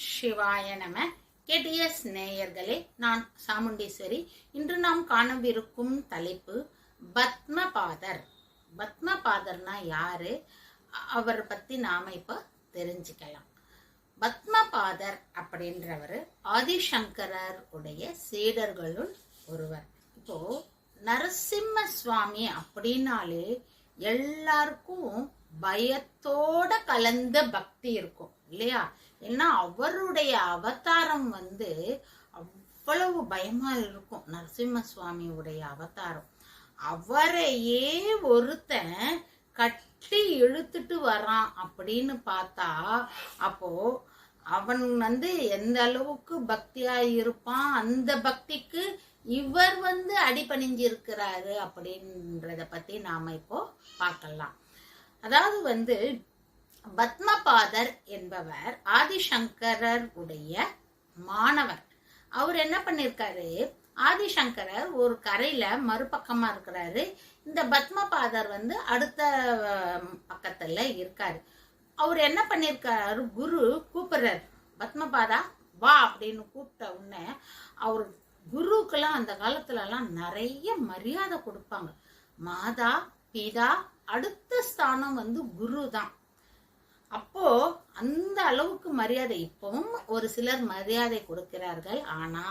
சிவாய நம. கேடிஎஸ் நேயர்களே நான் சாமுண்டீஸ்வரி. இன்று நாம் காணவிருக்கும் தலைப்பு பத்மபாதர். பத்மபாதர்னா யாரு? அவரை பத்தி நாம இப்ப தெரிஞ்சுக்கலாம். பத்மபாதர் அப்படின்றவர் ஆதிசங்கரர் உடைய சீடர்களுள் ஒருவர். இப்போ நரசிம்ம சுவாமி அப்படின்னாலே எல்லாருக்கும் பயத்தோட கலந்த பக்தி இருக்கும் இல்லையா? ஏன்னா அவருடைய அவதாரம் வந்து அவ்வளவு பயமா இருக்கும் நரசிம்ம சுவாமியுடைய அவதாரம். அவரையே ஒருத்தன் கட்டி இழுத்துட்டு வரான் அப்படின்னு பார்த்தா அப்போ அவன் வந்து எந்த அளவுக்கு பக்தியா இருப்பான் அந்த பக்திக்கு இவர் வந்து அடிபணிஞ்சிருக்கிறாரு அப்படின்றத பத்தி நாம இப்போ பார்க்கலாம். அதாவது வந்து பத்மபாதர் என்பவர் ஆதிசங்கரர் உடைய மாணவர். அவர் என்ன பண்ணிருக்காரு? ஆதிசங்கரர் ஒரு கரையில மறுபக்கமா இருக்கிறாரு. இந்த பத்மபாதர் வந்து அடுத்த பக்கத்துல இருக்காரு. அவர் என்ன பண்ணிருக்காரு? குரு கூப்பிடுறாரு. பத்மபாதா வா அப்படின்னு கூப்பிட்ட உடனே அவர் குருக்கெல்லாம் அந்த காலத்துலலாம் நிறைய மரியாதை கொடுப்பாங்க. மாதா பிதா அடுத்த ஸ்தானம் வந்து குரு தான் அப்போ அந்த அளவுக்கு மரியாதை. இப்பவும் ஒரு சிலர் மரியாதை கொடுக்கிறார்கள். ஆனா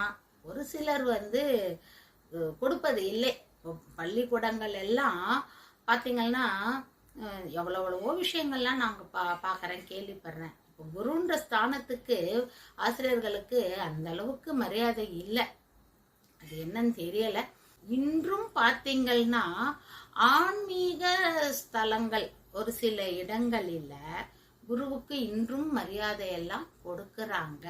ஒரு சிலர் வந்து கொடுப்பது இல்லை. பள்ளிக்கூடங்கள் எல்லாம் பார்த்தீங்கன்னா எவ்வளோ எவ்வளவோ விஷயங்கள்லாம் நாங்கள் பா பார்க்குறேன் கேள்விப்படுறேன். இப்போ குருன்ற ஸ்தானத்துக்கு ஆசிரியர்களுக்கு அந்த அளவுக்கு மரியாதை இல்லை. அது என்னன்னு தெரியலை. இன்றும் பார்த்தீங்கன்னா ஆன்மீக ஸ்தலங்கள் ஒரு சில இடங்களில் குருவுக்கு இன்றும் மரியாதையெல்லாம் கொடுக்கறாங்க.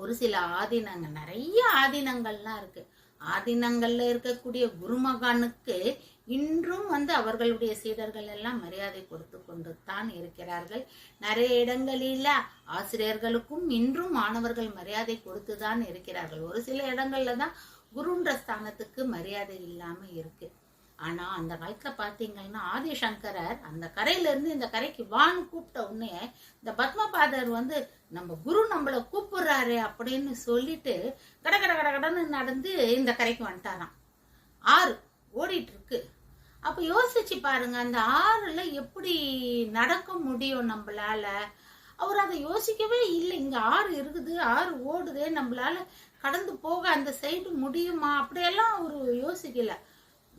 ஒரு சில ஆதீனங்கள் நிறைய ஆதீனங்கள்லாம் இருக்கு. ஆதீனங்கள்ல இருக்கக்கூடிய குருமகானுக்கு இன்றும் வந்து அவர்களுடைய சீடர்கள் எல்லாம் மரியாதை கொடுத்து கொண்டு தான் இருக்கிறார்கள். நிறைய இடங்களில ஆசிரியர்களுக்கும் இன்றும் மாணவர்கள் மரியாதை கொடுத்து தான் இருக்கிறார்கள். ஒரு சில இடங்கள்ல தான் குருன்ற ஸ்தானத்துக்கு மரியாதை இல்லாம இருக்கு. ஆனா அந்த காலத்துல பாத்தீங்கன்னா ஆதிசங்கரர் அந்த கரையில இருந்து இந்த கரைக்கு வான்னு கூப்பிட்ட உடனே இந்த பத்மபாதர் வந்து நம்ம குரு நம்மளை கூப்பிடுறாரு அப்படின்னு சொல்லிட்டு கட கட கட கடன்னு நடந்து இந்த கரைக்கு வந்துட்டாராம். ஆறு ஓடிட்டு இருக்கு அப்ப யோசிச்சு பாருங்க அந்த ஆறுல எப்படி நடக்க முடியும் நம்மளால? அவர் அதை யோசிக்கவே இல்லை. இங்க ஆறு இருக்குது ஆறு ஓடுதே நம்மளால கடந்து போக அந்த சைடு முடியுமா? அப்படியெல்லாம் அவரு யோசிக்கல.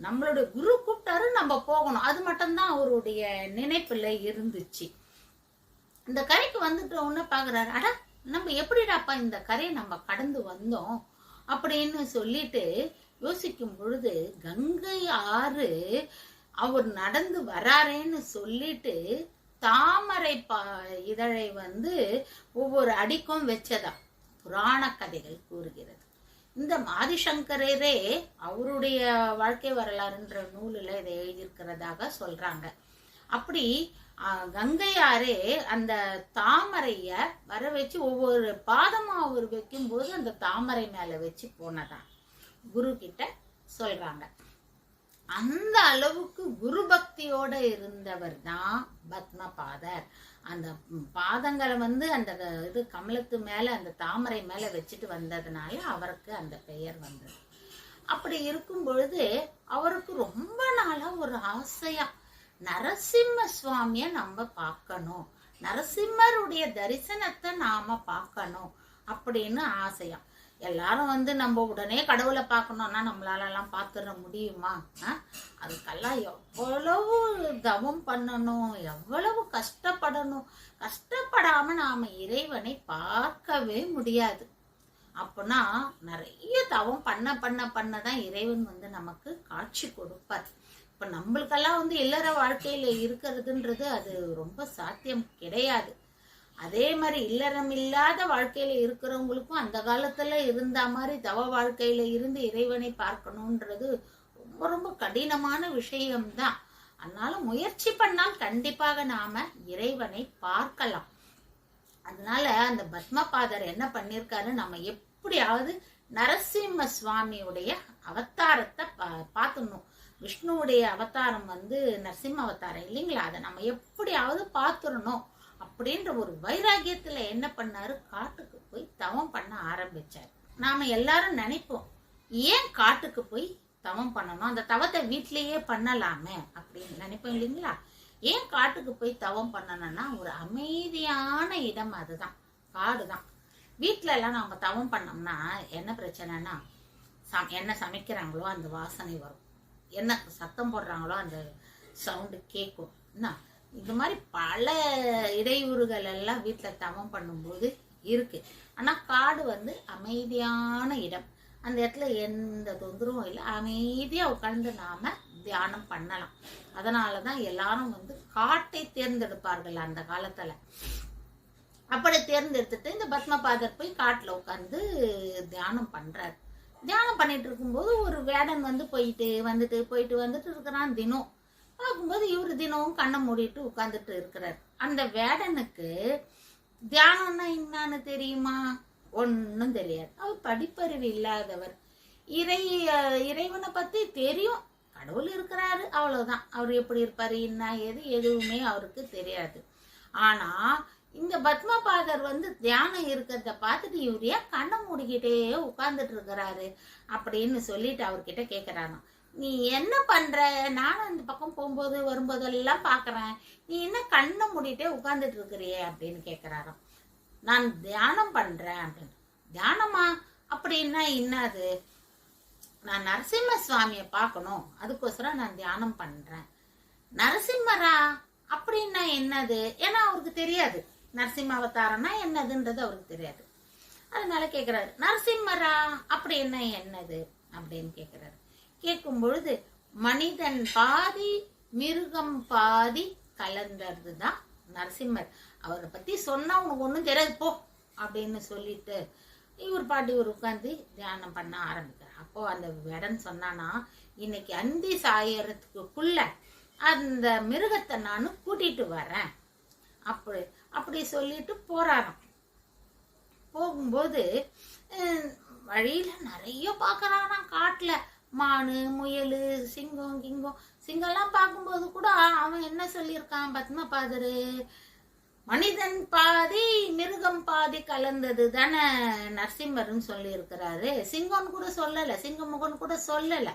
நம்மளுடைய குரு கூப்பிட்டாரு நம்ம போகணும். அது மட்டும்தான் அவருடைய நினைப்புல இருந்துச்சு. இந்த கரைக்கு வந்துட்டு உடனே பாக்குறாரு அட நம்ம எப்படிடாப்பா இந்த கரையை நம்ம கடந்து வந்தோம்? அப்படின்னு சொல்லிட்டு யோசிக்கும் பொழுது கங்கை ஆறு அவர் நடந்து வராரேன்னு சொல்லிட்டு தாமரை பா இதழை வந்து ஒவ்வொரு அடிக்கும் வச்சதா? புராண கதைகள் கூறுகிறது. இந்த ஆதிசங்கரரே அவருடைய வாழ்க்கை வரலாறுன்ற நூலில் இதை எழுதியிருக்கிறதாக சொல்றாங்க. அப்படி கங்கையாரே அந்த தாமரைய வர வச்சு ஒவ்வொரு பாதமா அவர் வைக்கும்போது அந்த தாமரை மேல வச்சு போனதான் குரு கிட்ட சொல்றாங்க. அந்த அளவுக்கு குரு பக்தியோட இருந்தவர் தான் பத்மபாதர். அந்த பாதங்களை வந்து அந்த இது கமலத்து மேல அந்த தாமரை மேல வச்சுட்டு வந்ததுனால அவருக்கு அந்த பெயர் வந்தது. அப்படி இருக்கும் பொழுது அவருக்கு ரொம்ப நாளா ஒரு ஆசையா நரசிம்ம சுவாமிய நம்ம பார்க்கணும். நரசிம்மருடைய தரிசனத்தை நாம பார்க்கணும் அப்படின்னு ஆசையா. எல்லாரும் வந்து நம்ம உடனே கடவுளை பார்க்கணும்னா நம்மளால எல்லாம் பார்த்துட முடியுமா? அதுக்கெல்லாம் எவ்வளவு தவம் பண்ணணும் எவ்வளவு கஷ்டப்படணும். கஷ்டப்படாம நாம இறைவனை பார்க்கவே முடியாது. அப்போனா நிறைய தவம் பண்ண பண்ண பண்ண தான் இறைவன் வந்து நமக்கு காட்சி கொடுப்பார். இப்ப நம்மளுக்கெல்லாம் வந்து இல்லற வாழ்க்கையில இருக்கிறதுன்றது அது ரொம்ப சாத்தியம் கிடையாது. அதே மாதிரி இல்லறம் இல்லாத வாழ்க்கையில இருக்கிறவங்களுக்கும் அந்த காலத்துல இருந்த மாதிரி தவ வாழ்க்கையில இருந்து இறைவனை பார்க்கணுன்றது ரொம்ப ரொம்ப கடினமான விஷயம்தான். அதனால முயற்சி பண்ணால் கண்டிப்பாக நாம இறைவனை பார்க்கலாம். அதனால அந்த பத்மபாதர் என்ன பண்ணிருக்காரு நம்ம எப்படியாவது நரசிம்ம சுவாமியுடைய அவதாரத்தை பா- பார்த்துடணும். விஷ்ணுவுடைய அவதாரம் வந்து நரசிம்ம அவதாரம் இல்லைங்களா? அதை நம்ம எப்படியாவது பார்த்துடணும். அப்படின்ற ஒரு வைராகியத்துல என்ன பண்ணாரு? காட்டுக்கு போய் தவம் பண்ண ஆரம்பிச்சார். நாம எல்லாரும் நினைப்போம் ஏன் காட்டுக்கு போய் தவம் பண்ணணும்? அந்த தவத்தை வீட்டிலேயே பண்ணலாமே அப்படின்னு நினைப்போம் இல்லைங்களா? ஏன் காட்டுக்கு போய் தவம் பண்ணணும்னா ஒரு அமைதியான இடம் அதுதான் காடு தான் வீட்டில எல்லாம் நம்ம தவம் பண்ணோம்னா என்ன பிரச்சனைனா சம் என்ன சமைக்கிறாங்களோ அந்த வாசனை வரும். என்ன சத்தம் போடுறாங்களோ அந்த சவுண்டு கேட்கும். என்ன? இந்த மாதிரி பல இடையூறுகள் எல்லாம் வீட்டில் தவம் பண்ணும்போது இருக்கு. ஆனால் காடு வந்து அமைதியான இடம். அந்த இடத்துல எந்த தொந்தரவும் இல்லை. அமைதியாக உட்காந்து நாம தியானம் பண்ணலாம். அதனால தான் எல்லாரும் வந்து காட்டை தேர்ந்தெடுப்பார்கள் அந்த காலத்தில். அப்படி தேர்ந்தெடுத்துட்டு இந்த பத்மபாதர் போய் காட்டில் உட்காந்து தியானம் பண்ணுறாரு தியானம் பண்ணிட்டு இருக்கும்போது ஒரு வேடன் வந்து போயிட்டு வந்துட்டு போயிட்டு வந்துட்டு இருக்கிறான் தினம். பார்க்கும்போது இவர் தினமும் கண்ணை மூடிட்டு உட்காந்துட்டு இருக்கிறார். அந்த வேடனுக்கு தியானம்னா என்னன்னு தெரியுமா? ஒன்றும் தெரியாது. அவர் படிப்பறிவு இல்லாதவர். இறை இறைவனை பற்றி தெரியும். கடவுள் இருக்கிறாரு அவ்வளோதான் அவர் எப்படி இருப்பார் என்ன ஏது எதுவுமே அவருக்கு தெரியாது. ஆனால் இந்த பத்மபாதர் வந்து தியானம் இருக்கிறத பார்த்துட்டு இவர் ஏன் கண்ணை மூடிக்கிட்டே உட்கார்ந்துட்டு இருக்கிறாரு அப்படின்னு சொல்லிட்டு அவர்கிட்ட கேக்குறாராம். நீ என்ன பண்ற? நானும் அந்த பக்கம் போகும்போது வரும்போதெல்லாம் பாக்குறேன். நீ என்ன கண்ணை மூடிட்டே உட்கார்ந்துட்டு இருக்கிறியே அப்படின்னு கேக்குறாராம். நான் தியானம் பண்றேன் அப்படின்னு. தியானமா? அப்படின்னா என்னது? நான் நரசிம்ம சுவாமியை பார்க்கணும். அதுக்கோசரம் நான் தியானம் பண்றேன். நரசிம்மரா? அப்படின்னா என்னது? ஏன்னா அவருக்கு தெரியாது. நரசிம்ம அவதாரம்னா என்னதுன்றது அவருக்கு தெரியாது. அதனால கேக்குறாரு நரசிம்மரா? அப்படின்னா என்னது? அப்படின்னு கேக்குறாரு. கேட்கும் பொழுது மனிதன் பாதி மிருகம் பாதி கலந்தது தான் நரசிம்மர். அவரை பத்தி சொன்னா உனக்கு ஒன்றும் தெரியாது போ அப்படின்னு சொல்லிட்டு இவர் பாட்டி இவர் உட்காந்து தியானம் பண்ண ஆரம்பிக்கிறார். அப்போ அந்த இடம் சொன்னானா இன்னைக்கு அந்தி சாயறதுக்குள்ள அந்த மிருகத்தை நான் கூட்டிட்டு வரேன். அப்படி அப்படி சொல்லிட்டு போறாராம். போகும்போது வழியில நிறைய பார்க்கறானாம் காட்டுல. மானு முயல் சிங்கம் கிங்கம். சிங்கம்லாம் பார்க்கும்போது கூட அவன் என்ன சொல்லியிருக்கான் பத்மபாதரு மனிதன் பாதி மிருகம் பாதி கலந்தது தானே நரசிம்மர்னு சொல்லியிருக்கிறாரு. சிங்கம்னு கூட சொல்லல சிங்கமுகன் கூட சொல்லலை.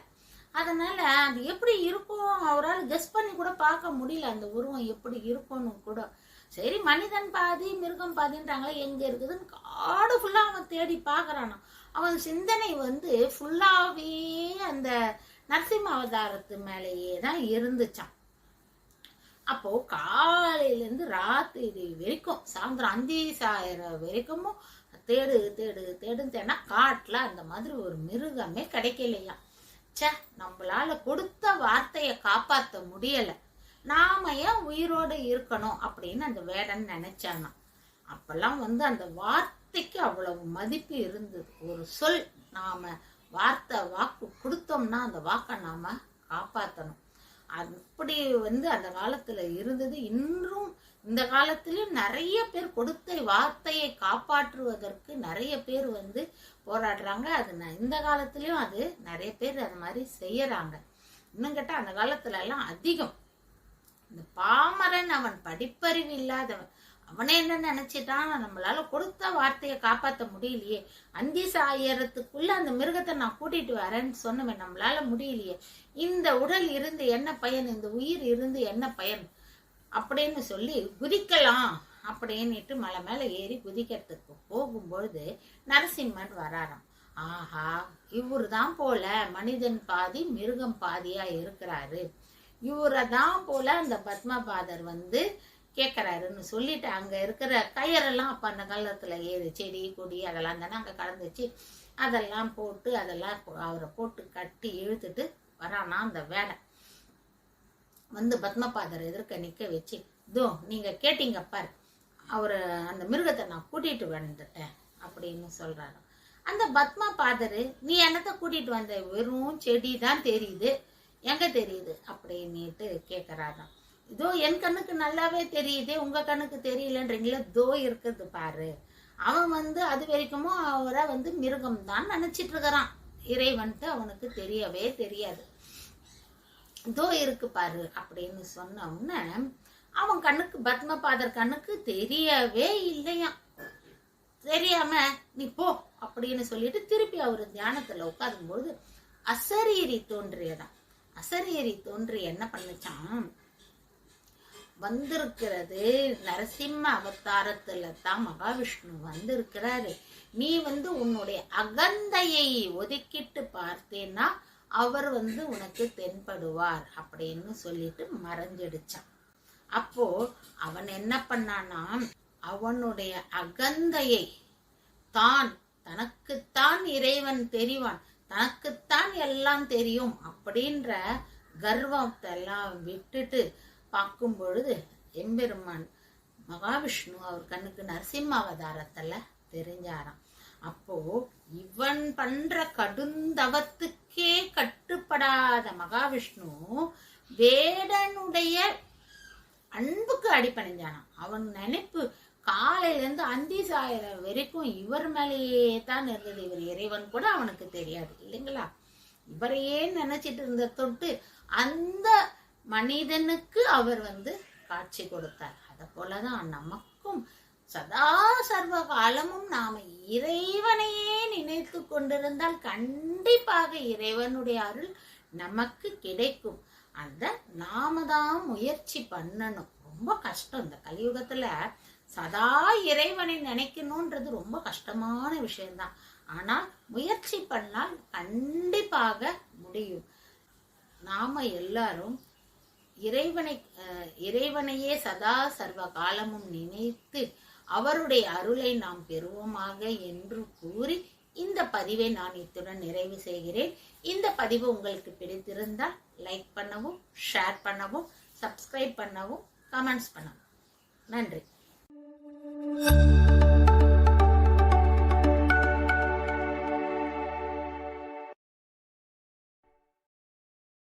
அதனால அது எப்படி இருக்கும்? அவரால் கெஸ் பண்ணி கூட பார்க்க முடியல அந்த உருவம் எப்படி இருக்கும்னு கூட. சரி மனிதன் பாதி மிருகம் பாதின்றாங்களே எங்க இருக்குதுன்னு காடு ஃபுல்லா அவன் தேடி பார்க்கறானாம். அவன் சிந்தனை வந்து ஃபுல்லாகவே அந்த நரசிம்ம அவதாரத்து மேலேயே தான் இருந்துச்சான் அப்போ காலையிலேருந்து ராத்திரி வரைக்கும் சாயந்தரம் அந்தி சாயிரம் வரைக்கும் தேடு தேடு தேடுன்னு தேனா காட்டில் அந்த மாதிரி ஒரு மிருகமே கிடைக்கலையா ச்சே நம்மளால கொடுத்த வார்த்தையை காப்பாற்ற முடியலை. நாம ஏன் உயிரோடு இருக்கணும் அப்படின்னு அந்த வேடன் நினைச்சானா அப்பெல்லாம் வந்து அந்த வார்த்தை வார்த்தைக்கு அவ்வளவு மதிப்பு இருந்தது. ஒரு சொல் நாம வார்த்தை வாக்கு கொடுத்தோம்னா அந்த வாக்கை நாம காப்பாத்தணும். அப்படி வந்து அந்த காலத்துல இருந்தது. இன்றும் இந்த காலத்திலயும் நிறைய பேர் கொடுத்த வார்த்தையை காப்பாற்றுவதற்கு நிறைய பேர் வந்து போராடுறாங்க. அது ந- இந்த காலத்திலயும் அது நிறைய பேர் அது மாதிரி செய்யறாங்க. இன்னும் கேட்டா அந்த காலத்துல எல்லாம் அதிகம். இந்த பாமரன் அவன் படிப்பறிவு இல்லாதவன். அவனே என்ன நினைச்சிட்டான்? நம்மளால கொடுத்த வார்த்தையை காப்பாத்த முடியலையே. அந்தி சாயறதுக்குள்ள அந்த மிருகத்தை நான் கூட்டிட்டு வரேன்னு சொன்னவன் நம்மளால முடியலையே. இந்த உடல் இருந்து என்ன பயன்? இந்த உயிர் இருந்து என்ன பயன்? அப்படின்னு சொல்லி குதிக்கலாம் அப்படின்னுட்டு மலை மேல ஏறி குதிக்கிறதுக்கு போகும்பொழுது நரசிம்மன் வராராம். ஆஹா இவரு தான் போல மனிதன் பாதி மிருகம் பாதியா இருக்கிறாரு. இவரை தான் போல அந்த பத்மபாதர் வந்து கேட்கறாருன்னு சொல்லிட்டு அங்க இருக்கிற கயரெல்லாம் அப்ப அந்த காலத்துல ஏறு செடி கொடி அதெல்லாம் தானே அங்க கலந்துச்சு அதெல்லாம் போட்டு அதெல்லாம் அவரை போட்டு கட்டி இழுத்துட்டு வரானா அந்த வேலை. வந்து பத்மபாதர் எதிர்க்க நிக்க வச்சு இதோ நீங்க கேட்டீங்க பார் அவரை அந்த மிருகத்தை நான் கூட்டிட்டு வந்துட்டேன் அப்படின்னு சொல்றாரு அந்த பத்மபாதர் நீ என்னத்த கூட்டிட்டு வந்த? வெறும் செடி தான் தெரியுது. எங்க தெரியுது? அப்படின்னுட்டு கேட்குறாராம் இதோ என் கண்ணுக்கு நல்லாவே தெரியுதே உங்க கண்ணுக்கு தெரியலன்றீங்களா தோ இருக்குது பாரு. அவன் வந்து அது வரைக்குமோ அவரை வந்து மிருகம் தான் நினைச்சிட்டு இருக்கிறான் இறைவன்ட்டு அவனுக்கு தெரியவே தெரியாது. தோ இருக்கு பாரு அப்படின்னு சொன்ன உடனே அவன் கண்ணுக்கு பத்மபாதர் கண்ணுக்கு தெரியவே இல்லையாம். தெரியாம நீ போ அப்படின்னு சொல்லிட்டு திருப்பி அவர் தியானத்துல உட்காரும்போது அசரீரி தோன்றியதான் அசரீரி தோன்றி என்ன பண்ணுச்சான் வந்திருக்கிறது. நரசிம்ம அவதாரத்துல தான் மகாவிஷ்ணு வந்திருக்கிறாரு. நீ வந்து உன்னுடைய அகந்தையை ஒதுக்கிட்டு பார்த்தேன்னா அவர் வந்து உனக்கு தென்படுவார் அப்படின்னு சொல்லிட்டு மறைஞ்சிடுச்சான். அப்போ அவன் என்ன பண்ணானா அவனுடைய அகந்தையை தான் தனக்குத்தான் இறைவன் தெரிவான் தனக்குத்தான் எல்லாம் தெரியும் அப்படின்ற கர்வத்தை எல்லாம் விட்டுட்டு பார்க்கும் பொழுது எம்பெருமான் மகாவிஷ்ணு அவர் கண்ணுக்கு நரசிம்ம அவதாரத்துல தெரிஞ்சாராம். அப்போ இவன் பண்ற கடுந்தவத்துக்கே கட்டுப்படாத மகாவிஷ்ணு வேடனுடைய அன்புக்கு அடிப்பணிஞ்சானாம். அவன் நினைப்பு காலையில இருந்து அந்தி சாயிற வரைக்கும் இவர் மேலேயே தான் இருந்தது. இவர் இறைவன் கூட அவனுக்கு தெரியாது இல்லைங்களா? இவரையே நினைச்சிட்டு இருந்த தொட்டு அந்த மனிதனுக்கு அவர் வந்து காட்சி கொடுத்தார். அதை போலதான் நமக்கும் சதா சர்வ காலமும் நாம இறைவனையே நினைத்து கொண்டிருந்தால் கண்டிப்பாக இறைவனுடைய அருள் நமக்கு கிடைக்கும். அந்த நாம தான் முயற்சி பண்ணணும். ரொம்ப கஷ்டம். இந்த கலியுகத்துல சதா இறைவனை நினைக்கணும்ன்றது ரொம்ப கஷ்டமான விஷயம்தான். ஆனா முயற்சி பண்ணால் கண்டிப்பாக முடியும். நாம எல்லாரும் இறைவனை இறைவனையே சதா சர்வ காலமும் நினைத்து அவருடைய அருளை நாம் பெறுவோமாக என்று கூறி இந்த பதிவை நான் இத்துடன் நிறைவு செய்கிறேன். இந்த பதிவு உங்களுக்கு பிடித்திருந்தால் லைக் பண்ணவும் ஷேர் பண்ணவும் சப்ஸ்கிரைப் பண்ணவும் கமெண்ட்ஸ் பண்ணவும். நன்றி.